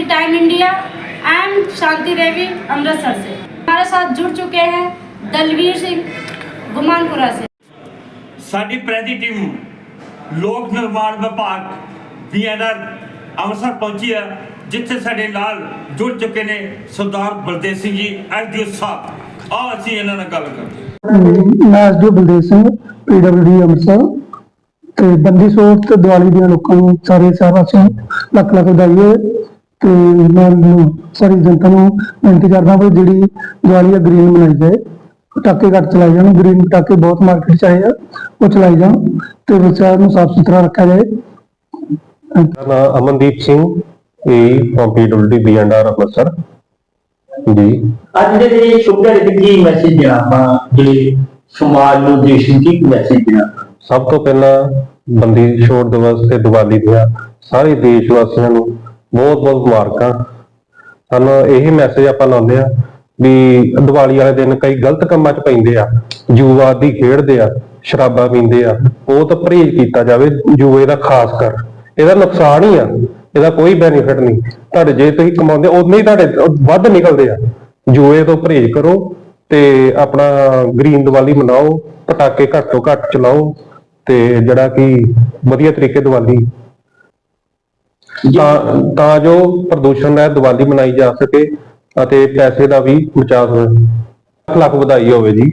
Time India I am Shanti Devi Amritsar से हमारे साथ जुड़ चुके हैं दलवीर सिंह गुमानपुरा से ਸਾਡੀ ਪ੍ਰੈਦੀ ਟੀਮ ਲੋਕ ਨਿਰਮਾਣ ਵਿਭਾਗ ਬੀਐਨਆਰ ਅੰਮ੍ਰਿਤਸਰ ਪਹੁੰਚੀ ਹੈ ਜਿੱਥੇ ਸਾਡੇ ਨਾਲ ਜੁੜ ਚੁੱਕੇ ਨੇ ਸਰਦਾਰ ਬਲਦੇਵ ਸਿੰਘ ਜੀ ਐਸਡੀਓ ਸਾਹਿਬ ਆਓ ਅਸੀਂ ਇਹਨਾਂ ਨਾਲ ਗੱਲ ਕਰਦੇ ਹਾਂ। ਮੈਂ ਐਸਡੀਓ ਬਲਦੇਵ ਸਿੰਘ ਪੀਡਬਲਯੂਡੀ ਅੰਮ੍ਰਿਤਸਰ ਤੇ ਬੰਦੀ ਛੋੜ ਤੇ ਦੀਵਾਲੀ ਦੀਆਂ ਲੋਕਾਂ ਨੂੰ ਸਾਰੇ ਸ਼ਹਿਰ ਵਾਸੀਆਂ ਨੂੰ ਲੱਖ ਲੱਖ ਵਧਾਈ ਹੋਏ ਤੇ ਮੈਂ ਨੂੰ ਸਾਰੀ ਜਨਤਾ ਨੂੰ ਬੇਨਤੀ ਕਰਦਾ ਵੀ ਜਿਹੜੀ ਦੀਵਾਲੀ ਆ ਗ੍ਰੀਨ ਮਨਾਈ ਜਾਏ ਪਟਾਕੇ ਘੱਟ ਚਲਾਏ ਜਾਣ ਗ੍ਰੀਨ ਪਟਾਕੇ ਬਹੁਤ ਮਾਰਕੀਟ ਚ ਆਏ ਆ ਉਹ ਚਲਾਏ ਜਾਣ ਤੇ ਸ਼ਹਿਰ ਨੂੰ ਸਾਫ਼ ਸੁਥਰਾ ਰੱਖਿਆ ਜਾਏ। ਮੇਰਾ ਅਮਨਦੀਪ ਸਿੰਘ ਏ ਕੰਪੀਡਬਲਟੀ ਬੀਐਨਆਰ ਅੰਮ੍ਰਿਤਸਰ। ਜੀ। ਅੱਜ ਦੇ ਜਿਹੜੇ ਸ਼ੁਭ ਦਿਹਾੜੇ ਤੇ ਕੀ ਮੈਸੇਜ ਦੇਣਾ ਆਪਾਂ ਜਿਹੜੇ ਸਮਾਜ ਨੂੰ ਦੇਸ਼ ਨੂੰ ਕੀ ਮੈਸੇਜ ਦੇਣਾ ਸਭ ਤੋਂ ਪਹਿਲਾਂ ਬੰਦੀ ਛੋੜ ਦਿਵਸ ਤੇ ਦੀਵਾਲੀ ਦੀਆਂ ਸਾਰੇ ਦੇਸ਼ ਵਾਸੀਆਂ ਨੂੰ ਬਹੁਤ ਬਹੁਤ ਮੁਬਾਰਕਾਂ। ਸਾਨੂੰ ਇਹ ਮੈਸੇਜ ਆਪਾਂ ਲਾਉਂਦੇ ਆ ਵੀ ਦੀਵਾਲੀ ਵਾਲੇ ਦਿਨ ਕਈ ਗਲਤ ਕੰਮਾਂ 'ਚ ਪੈਂਦੇ ਆ ਜੂਆ ਦੀ ਖੇਡਦੇ ਆ, ਸ਼ਰਾਬਾਂ ਪੀਂਦੇ ਆ, ਉਹ ਤਾਂ ਪਰਹੇਜ਼ ਕੀਤਾ ਜਾਵੇ ਜੂਏ ਦਾ ਖਾਸ ਕਰ। ਇਹਦਾ ਨੁਕਸਾਨ ਹੀ ਆ, ਇਹਦਾ ਕੋਈ ਬੈਨੀਫਿਟ ਨਹੀਂ। ਤੁਹਾਡੇ ਜੇ ਤੁਸੀਂ ਕਮਾਉਂਦੇ ਉਨੇ ਹੀ ਤੁਹਾਡੇ ਵੱਧ ਨਿਕਲਦੇ ਆ। ਜੂਏ ਤੋਂ ਪਰਹੇਜ਼ ਕਰੋ ਤੇ ਆਪਣਾ ਗ੍ਰੀਨ ਦੀਵਾਲੀ ਮਨਾਓ, ਪਟਾਕੇ ਘੱਟ ਤੋਂ ਘੱਟ ਚਲਾਓ ਤੇ ਜਿਹੜਾ ਕਿ ਵਧੀਆ ਤਰੀਕੇ ਦੀਵਾਲੀ ਤਾਂ ਤਾਂ ਜੋ ਪ੍ਰਦੂਸ਼ਣ ਰਹਿਤ ਦੀਵਾਲੀ ਮਨਾਈ ਜਾ ਸਕੇ ਅਤੇ ਪੈਸੇ ਦਾ ਵੀ ਬਚਾਅ ਹੋਵੇ। ਲੱਖ ਲੱਖ ਵਧਾਈ ਹੋਵੇ ਜੀ।